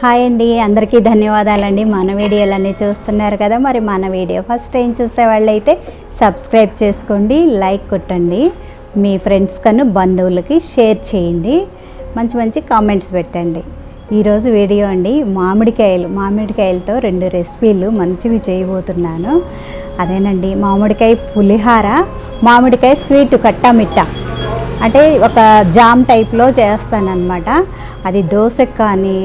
Hi అండి అందరికీ ధన్యవాదాలండి. మన వీడియోలన్నీ చూస్తున్నారు కదా మరి మన వీడియో ఫస్ట్ టైం చూసే వాళ్ళైతే సబ్స్క్రైబ్ చేసుకోండి లైక్ కొట్టండి. మీ ఫ్రెండ్స్ కను బంధువులకి షేర్ చేయండి. మంచి మంచి కామెంట్స్ పెట్టండి. ఈరోజు వీడియో అండి మామిడికాయలు. మామిడికాయలతో రెండు రెసిపీలు మంచివి చేయబోతున్నాను. అదేనండి మామిడికాయ పులిహార మామిడికాయ స్వీట్ కట్టామిట్ట అంటే ఒక జామ్ టైప్లో చేస్తానన్నమాట. అది దోశకు కానీ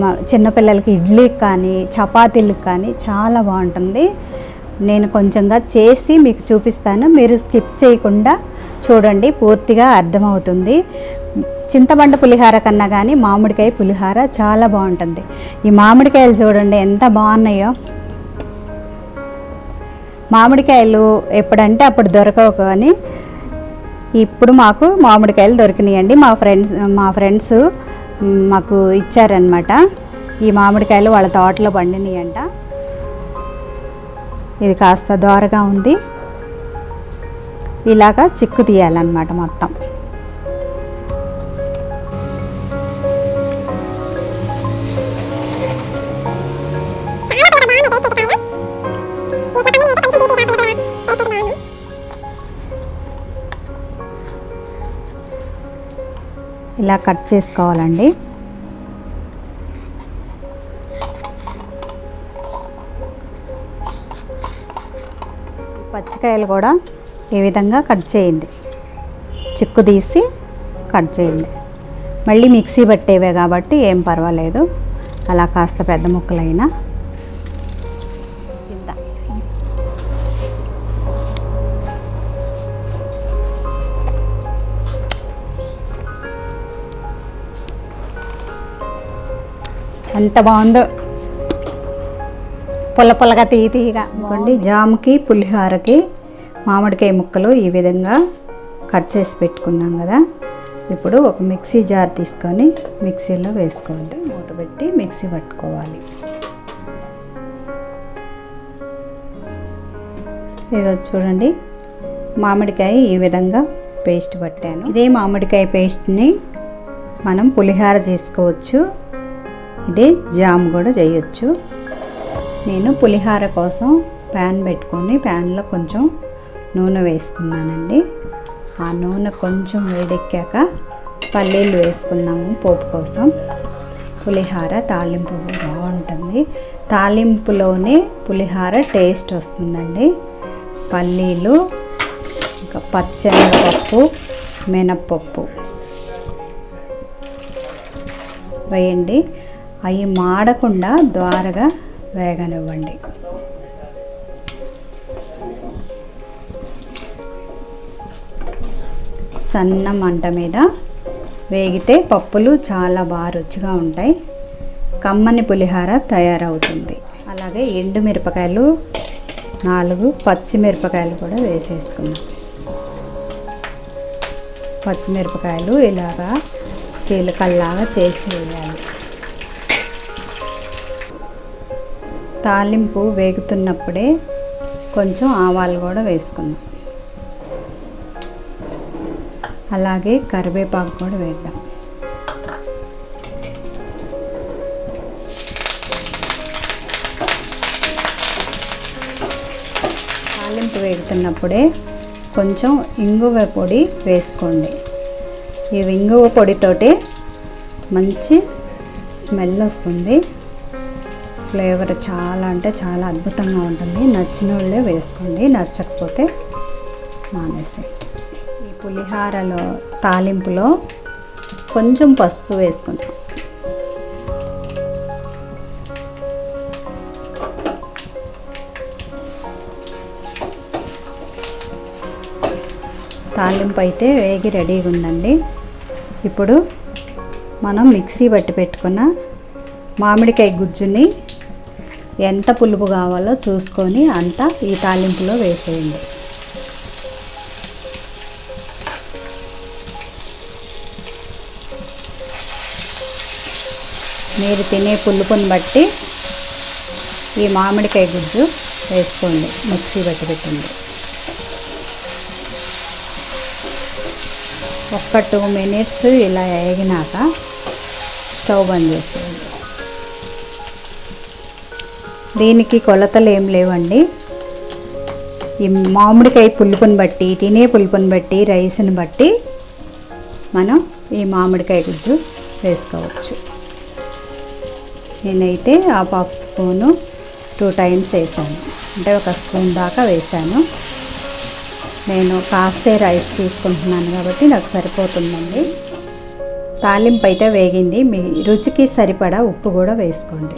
మా చిన్నపిల్లలకి ఇడ్లీకి కానీ చపాతీలకు కానీ చాలా బాగుంటుంది. నేను కొంచెంగా చేసి మీకు చూపిస్తాను. మీరు స్కిప్ చేయకుండా చూడండి పూర్తిగా అర్థమవుతుంది. చింతపండు పులిహార కన్నా కానీ మామిడికాయ పులిహార చాలా బాగుంటుంది. ఈ మామిడికాయలు చూడండి ఎంత బాగున్నాయో. మామిడికాయలు ఎప్పుడంటే అప్పుడు దొరకవు కానీ ఇప్పుడు మాకు మామిడికాయలు దొరికినాయండి. మా ఫ్రెండ్స్ మా ఫ్రెండ్స్ మాకు ఇచ్చారనమాట ఈ మామిడికాయలు వాళ్ళ తోటలో పండినాయంట. ఇది కాస్త దోరగా ఉంది. ఇలాగా చిక్కు తీయాలన్నమాట మొత్తం. ఇలా కట్ చేసుకోవాలండి. పచ్చికాయలు కూడా ఈ విధంగా కట్ చేయండి. చిక్కు తీసి కట్ చేయండి. మళ్ళీ మిక్సీ పట్టేవే కాబట్టి ఏం పర్వాలేదు. అలా కాస్త పెద్ద ముక్కలైనా ఎంత బాగుందో. పుల్ల పుల్లగా తీయ తీయగా ఇవ్వండి జామ్కి పులిహారకి మామిడికాయ ముక్కలు ఈ విధంగా కట్ చేసి పెట్టుకున్నాం కదా. ఇప్పుడు ఒక మిక్సీ జార్ తీసుకొని మిక్సీలో వేసుకోవాలి మూత పెట్టి మిక్సీ పట్టుకోవాలి. ఇక చూడండి. మామిడికాయ ఈ విధంగా పేస్ట్ పట్టాను. ఇదే మామిడికాయ పేస్ట్ని మనం పులిహార చేసుకోవచ్చు. ఇదే జామ్ కూడా చేయొచ్చు. నేను పులిహార కోసం ప్యాన్ పెట్టుకొని ప్యాన్లో కొంచెం నూనె వేసుకున్నానండి. ఆ నూనె కొంచెం వేడెక్కాక పల్లీలు వేసుకున్నాము పోపు కోసం. పులిహార తాలింపు బాగుంటుంది. తాలింపులోనే పులిహార టేస్ట్ వస్తుందండి. పల్లీలు ఇంకా పచ్చెనగపప్పు మినప్పప్పు. వేయండి. అవి మాడకుండా ద్వారగా వేగనివ్వండి. సన్న మంట మీద వేగితే పప్పులు చాలా బాగా రుచిగా ఉంటాయి. కమ్మని పులిహార తయారవుతుంది. అలాగే ఎండు మిరపకాయలు నాలుగు పచ్చిమిరపకాయలు కూడా వేసేసుకుందాం. పచ్చిమిరపకాయలు ఇలాగా చీలకల్లాగా చేసి వేయాలి. తాలింపు వేగుతున్నప్పుడే కొంచెం ఆవాలు కూడా వేసుకుందాం. అలాగే కరివేపాకు కూడా వేద్దాం. తాలింపు వేగుతున్నప్పుడే కొంచెం ఇంగువ పొడి వేసుకోండి. ఈ ఇంగువ పొడితోటి మంచి స్మెల్ వస్తుంది. ఫ్లేవర్ చాలా అంటే చాలా అద్భుతంగా ఉంటుంది. నచ్చిన వాళ్ళే వేసుకోండి నచ్చకపోతే మానేసి ఈ పులిహారలో తాలింపులో కొంచెం పసుపు వేసుకుంటాం. తాలింపు అయితే వేగి రెడీగా ఉందండి. ఇప్పుడు మనం మిక్సీ పట్టి పెట్టుకున్న మామిడికాయ గుజ్జుని ఎంత పులుపు కావాలో చూసుకొని అంతా ఈ తాలింపులో వేసేయండి. మీరు తినే పులుపుని బట్టి ఈ మామిడికాయ గుజ్జు వేసుకోండి మిక్సీ పట్టి పెట్టండి. ఒక్క టూ మినిట్స్ ఇలా వేగినాక స్టవ్ బంద్ చేసేయండి. దీనికి కొలతలు ఏం లేవండి. ఈ మామిడికాయ పులుపుని బట్టి తినే పులుపుని బట్టి రైస్ని బట్టి మనం ఈ మామిడికాయ గుజ్జు వేసుకోవచ్చు. నేనైతే half half spoon two times వేసాను. అంటే ఒక స్పూన్ దాకా వేసాను. నేను కాస్తే రైస్ తీసుకుంటున్నాను కాబట్టి నాకు సరిపోతుందండి. తాలింపు అయితే వేగింది. మీ రుచికి సరిపడా ఉప్పు కూడా వేసుకోండి.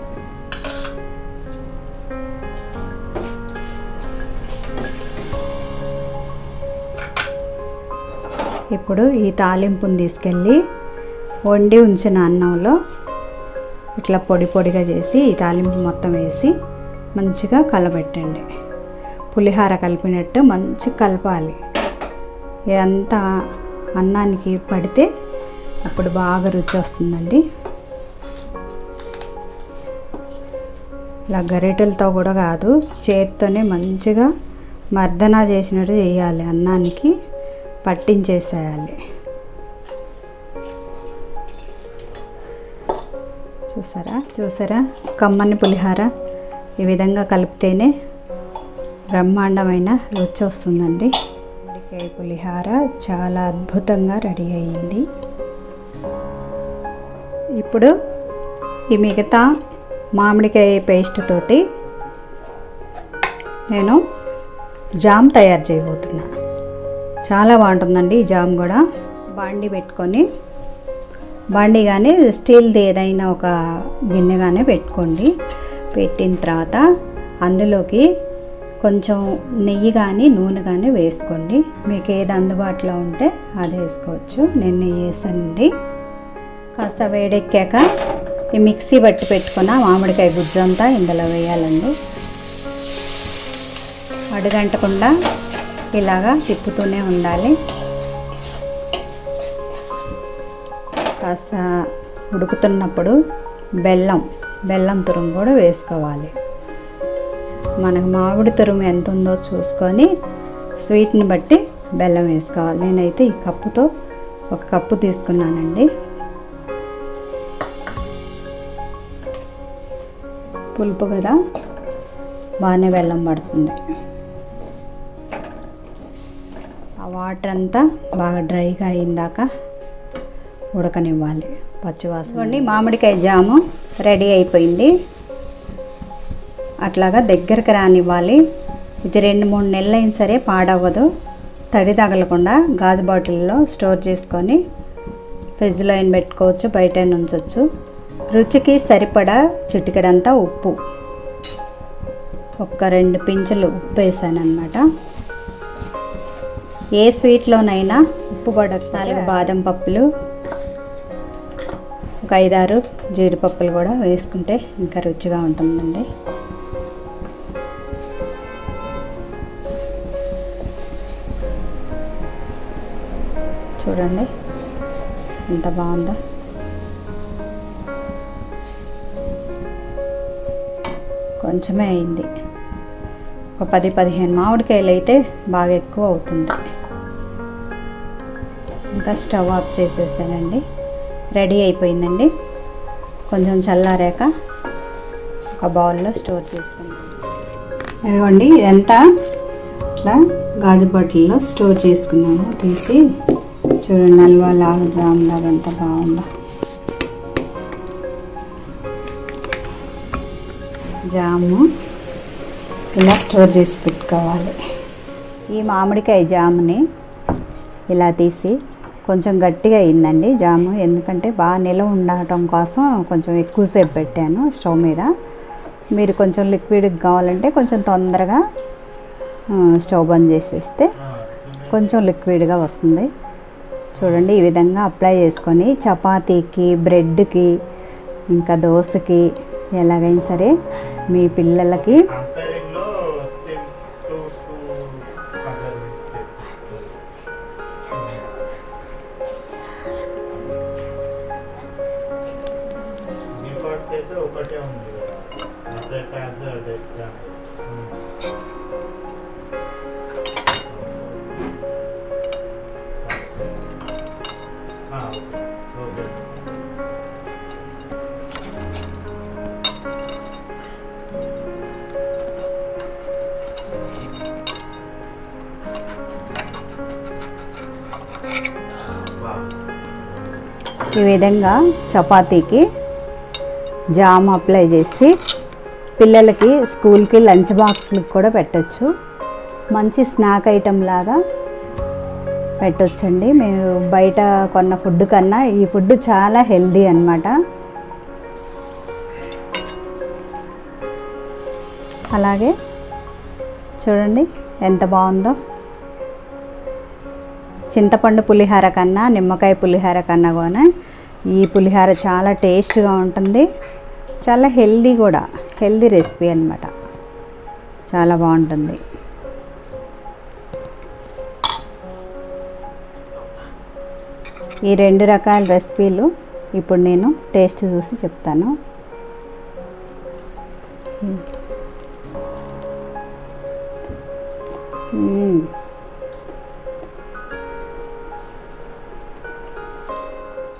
ఇప్పుడు ఈ తాలింపుని తీసుకెళ్ళి వండి ఉంచిన అన్నంలో ఇట్లా పొడి పొడిగా చేసి ఈ తాలింపు మొత్తం వేసి మంచిగా కలబెట్టండి. పులిహార కలిపినట్టు మంచి కలపాలి. ఇదంతా అన్నానికి పడితే అప్పుడు బాగా రుచి వస్తుందండి. ఇలా గరిటెలతో కూడా కాదు చేత్తోనే మంచిగా మర్దన చేసినట్టు చేయాలి అన్నానికి. పట్టించేసేయాలి. చూసారా? చూసారా? కమ్మని పులిహార ఈ విధంగా కలిపితేనే బ్రహ్మాండమైన రుచి వస్తుందండి. మామిడికాయ పులిహార చాలా అద్భుతంగా రెడీ అయ్యింది. ఇప్పుడు ఈ మిగతా మామిడికాయ పేస్ట్ తోటి నేను జామ్ తయారు చేయబోతున్నాను చాలా బాగుంటుందండి ఈ జామ్ కూడా. బాండి పెట్టుకొని. బాండి కానీ స్టీల్ది ఏదైనా ఒక గిన్నె కానీ పెట్టుకోండి. పెట్టిన తర్వాత అందులోకి కొంచెం నెయ్యి కానీ నూనె కానీ వేసుకోండి. మీకు ఏది అందుబాటులో ఉంటే అది వేసుకోవచ్చు. నేను నెయ్యి వేసానండి. కాస్త వేడెక్కాక ఈ మిక్సీ బట్టి పెట్టుకున్న మామిడికాయ గుజ్జంతా ఇందులో వేయాలండి. అడుగంటకుండా ఇలాగా తిప్పుతూనే ఉండాలి. కాస్త ఉడుకుతున్నప్పుడు బెల్లం బెల్లం తురుము కూడా వేసుకోవాలి. మనకు మామిడి తురుము ఎంత ఉందో చూసుకొని స్వీట్ని బట్టి బెల్లం వేసుకోవాలి. నేనైతే ఈ కప్పుతో ఒక కప్పు తీసుకున్నానండి. పులుపు కదా? బాగానే బెల్లం పడుతుంది. ఆ వాటర్ అంతా బాగా డ్రైగా అయిందాక ఉడకనివ్వాలి. పచ్చివాసన. మామిడికాయ జాము రెడీ అయిపోయింది. అట్లాగా దగ్గరికి రానివ్వాలి. ఇది రెండు మూడు నెలలు అయిన సరే పాడవ్వదు. తడి తగలకుండా గాజు బాటిల్లో స్టోర్ చేసుకొని ఫ్రిడ్జ్లో అయిన పెట్టుకోవచ్చు బయట ఉంచవచ్చు రుచికి సరిపడా చిటికెడంతా ఉప్పు. ఒక్క రెండు పింఛలు ఉప్పు వేసాను అనమాట ఏ స్వీట్లోనైనా ఉప్పు పడక నాలుగు బాదం పప్పులు ఒక ఐదారు జీడిపప్పులు కూడా వేసుకుంటే ఇంకా రుచిగా ఉంటుందండి. చూడండి ఎంత బాగుందో. కొంచెమే అయింది. ఒక పది పదిహేను మామిడికాయలు అయితే బాగా ఎక్కువ అవుతుంది. ఇంకా స్టవ్ ఆఫ్ చేసేసానండి. రెడీ అయిపోయిందండి. కొంచెం చల్లారాక ఒక బౌల్లో స్టోర్ చేసుకుందాం. ఇదిగోండి ఇదంతా ఇట్లా గాజు బాటిల్లో స్టోర్ చేసుకున్నాము తీసి చూడండి హల్వా లాగా జామ్ లాగా ఎంత బాగుందో. జాము ఇలా స్టోర్ చేసి పెట్టుకోవాలి. ఈ మామిడికాయ జాముని ఇలా తీసి కొంచెం గట్టిగా అయిందండి జాము. ఎందుకంటే బాగా నిలవ ఉండటం కోసం కొంచెం ఎక్కువసేపు పెట్టాను స్టవ్ మీద. మీరు కొంచెం లిక్విడ్ కావాలంటే కొంచెం తొందరగా స్టవ్ బంద్ చేసేస్తే కొంచెం లిక్విడ్గా వస్తుంది. చూడండి ఈ విధంగా అప్లై చేసుకొని చపాతీకి బ్రెడ్కి ఇంకా దోశకి ఎలాగైనా సరే మీ పిల్లలకి ఒకటే ఉంది పెద్ద పెద్ద డెస్క్ ఓకే ఈ విధంగా చపాతీకి జామ్ అప్లై చేసి పిల్లలకి స్కూల్కి లంచ్ బాక్స్లకు కూడా పెట్టచ్చు. మంచి స్నాక్ ఐటెం లాగా పెట్టొచ్చండి. మీరు బయట కొన్న ఫుడ్ కన్నా ఈ ఫుడ్ చాలా హెల్దీ అన్నమాట. అలాగే చూడండి ఎంత బాగుందో. చింతపండు పులిహార కన్నా నిమ్మకాయ పులిహార కన్నా కూడా ఈ పులిహార చాలా టేస్ట్గా ఉంటుంది. చాలా హెల్దీ కూడా. హెల్దీ రెసిపీ అన్నమాట. చాలా బాగుంటుంది. ఈ రెండు రకాల రెసిపీలు ఇప్పుడు నేను టేస్ట్ చూసి చెప్తాను.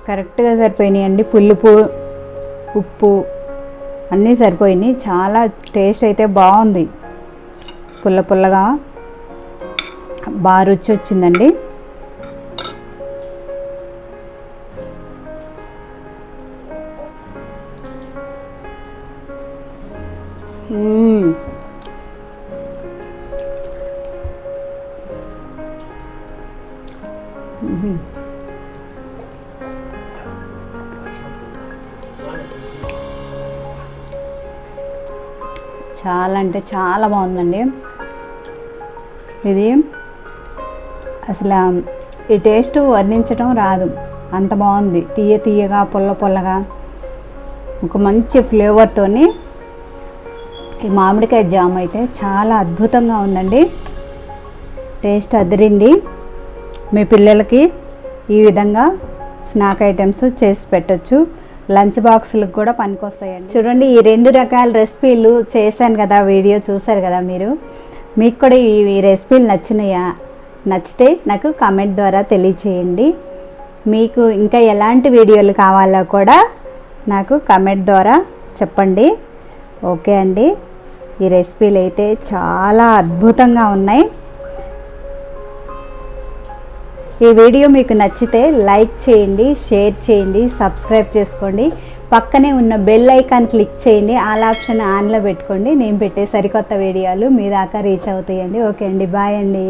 కరెక్ట్గా సరిపోయినాయండి. పులుపు ఉప్పు అన్నీ సరిపోయినాయి. చాలా టేస్ట్ అయితే బాగుంది. పుల్ల పుల్లగా బాగా రుచి వచ్చిందండి. చాలా అంటే చాలా బాగుందండి. ఇది అసలు ఈ టేస్ట్ వర్ణించడం రాదు. అంత బాగుంది. తీయ తీయగా పుల్ల పుల్లగా. ఒక మంచి ఫ్లేవర్తోని ఈ మామిడికాయ జామ్ అయితే చాలా అద్భుతంగా ఉందండి. టేస్ట్ అదిరింది. మీ పిల్లలకి ఈ విధంగా స్నాక్ ఐటమ్స్ చేసి పెట్టచ్చు. లంచ్ బాక్సులకు కూడా పనికొస్తాయండి. చూడండి ఈ రెండు రకాల రెసిపీలు చేశాను కదా వీడియో చూశారు కదా మీరు. మీకు కూడా ఈ ఈ రెసిపీలు నచ్చినాయా? నచ్చితే నాకు కామెంట్ ద్వారా తెలియచేయండి. మీకు ఇంకా ఎలాంటి వీడియోలు కావాలో కూడా నాకు కామెంట్ ద్వారా చెప్పండి. ఓకే అండి. ఈ రెసిపీలు అయితే చాలా అద్భుతంగా ఉన్నాయి. ఈ వీడియో మీకు నచ్చితే లైక్ చేయండి షేర్ చేయండి సబ్స్క్రైబ్ చేసుకోండి. పక్కనే ఉన్న బెల్ ఐకాన్ క్లిక్ చేయండి. ఆల్ ఆప్షన్ ఆన్లో పెట్టుకోండి. నేను పెట్టే సరికొత్త వీడియోలు మీ దాకా రీచ్ అవుతాయండి. ఓకే అండి. బాయ్ అండి.